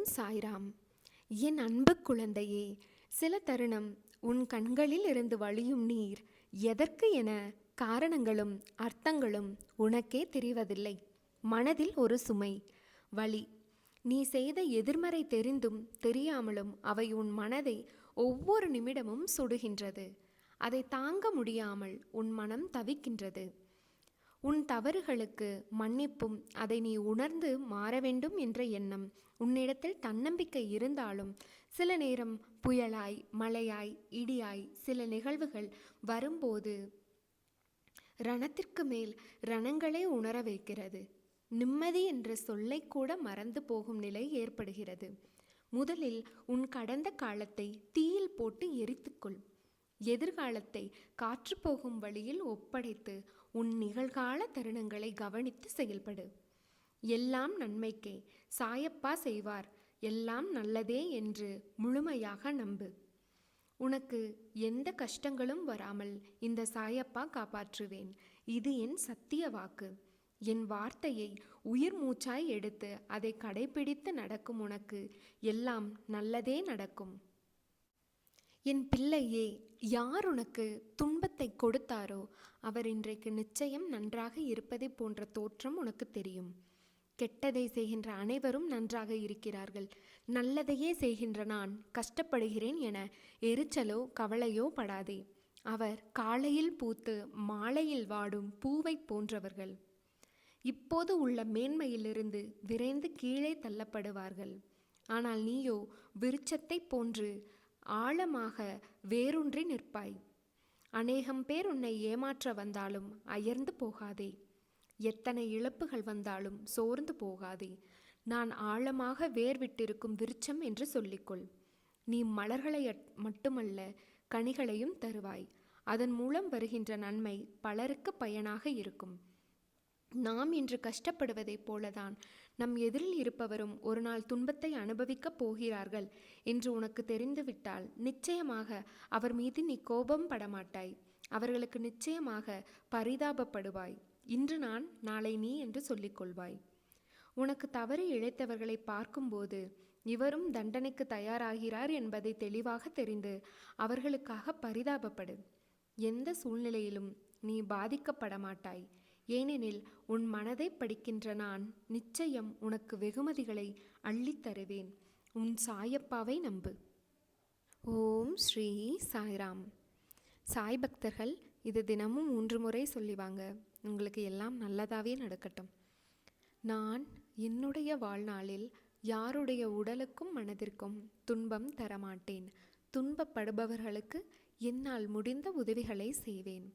ஓம் சாய்ராம் என் அன்பு குழந்தையே சில தருணம் உன் கண்களில் இருந்து வழியும் நீர் எதற்கு என காரணங்களும் அர்த்தங்களும் உனக்கே தெரிவதில்லை. மனதில் ஒரு சுமை வழி நீ செய்த எதிர்மறை தெரிந்தும் தெரியாமலும் அவை உன் மனதை ஒவ்வொரு நிமிடமும் சுடுகின்றது. அதை தாங்க முடியாமல் உன் மனம் தவிக்கின்றது. உன் தவறுகளுக்கு மன்னிப்பும் அதை நீ உணர்ந்து மாற வேண்டும் என்ற எண்ணம் உன்னிடத்தில் தன்னம்பிக்கை இருந்தாலும் சில நேரம் புயலாய் மழையாய் இடியாய் சில நிகழ்வுகள் வரும்போது ரணத்திற்கு மேல் ரணங்களே உணர வைக்கிறது. நிம்மதி என்ற சொல்லை கூட மறந்து போகும் நிலை ஏற்படுகிறது. முதலில் உன் கடந்த காலத்தை தீயில் போட்டு எரித்துக்கொள். எதிர்காலத்தை காற்று போகும் வழியில் ஒப்படைத்து உன் நிகழ்கால தருணங்களை கவனித்து செயல்படு. எல்லாம் நன்மைக்கே. சாயப்பா செய்வார். எல்லாம் நல்லதே என்று முழுமையாக நம்பு. உனக்கு எந்த கஷ்டங்களும் வராமல் இந்த சாயப்பா காப்பாற்றுவேன். இது என் சத்திய வாக்கு. என் வார்த்தையை உயிர் மூச்சாய் எடுத்து அதை கடைபிடித்து நடக்கும் உனக்கு எல்லாம் நல்லதே நடக்கும். என் பிள்ளையே யார் உனக்கு துன்பத்தை கொடுத்தாரோ அவர் இன்றைக்கு நிச்சயம் நன்றாக இருப்பதை போன்ற தோற்றம் உனக்கு தெரியும். கெட்டதை செய்கின்ற அனைவரும் நன்றாக இருக்கிறார்கள். நல்லதையே செய்கின்ற நான் கஷ்டப்படுகிறேன் என எரிச்சலோ கவலையோ படாதே. அவர் காலையில் பூத்து மாலையில் வாடும் பூவை போன்றவர்கள். இப்போது உள்ள மேன்மையிலிருந்து விரைந்து கீழே தள்ளப்படுவார்கள். ஆனால் நீயோ விருட்சத்தை போன்று ஆழமாக வேரூன்றி நிற்பாய். அநேகம் பேர் உன்னை ஏமாற்ற வந்தாலும் அயர்ந்து போகாதே. எத்தனை இழப்புகள் வந்தாலும் சோர்ந்து போகாதே. நான் ஆழமாக வேர் விட்டிருக்கும் விருட்சம் என்று சொல்லிக்கொள். நீ மலர்களை மட்டுமல்ல கனிகளையும் தருவாய். அதன் மூலம் வருகின்ற நன்மை பலருக்கு பயனாக இருக்கும். நாம் இன்று கஷ்டப்படுவதைப் போலதான் நம் எதிரில் இருப்பவரும் ஒரு நாள் துன்பத்தை அனுபவிக்கப் போகிறார்கள் என்று உனக்கு தெரிந்துவிட்டால் நிச்சயமாக அவர் மீது நீ கோபம் படமாட்டாய். அவர்களுக்கு நிச்சயமாக பரிதாபப்படுவாய். இன்று நான் நாளை நீ என்று சொல்லிக்கொள்வாய் உனக்கு தவறு இழைத்தவர்களை பார்க்கும்போது இவரும் தண்டனைக்கு தயாராகிறார் என்பதை தெளிவாக தெரிந்து அவர்களுக்காக பரிதாபப்படு. எந்த சூழ்நிலையிலும் நீ பாதிக்கப்பட மாட்டாய் ஏனெனில் உன் மனதை படிக்கின்ற நான் நிச்சயம் உனக்கு வெகுமதிகளை அள்ளித் தருவேன். உன் சாயப்பாவை நம்பு. ஓம் ஸ்ரீ சாய்ராம். சாய் பக்தர்கள் இது தினமும் மூன்று முறை சொல்லிவாங்க உங்களுக்கு எல்லாம் நல்லதாகவே நடக்கட்டும். நான் என்னுடைய வாழ்நாளில் யாருடைய உடலுக்கும் மனதிற்கும் துன்பம் தரமாட்டேன். துன்பப்படுபவர்களுக்கு என்னால் முடிந்த உதவிகளை செய்வேன்.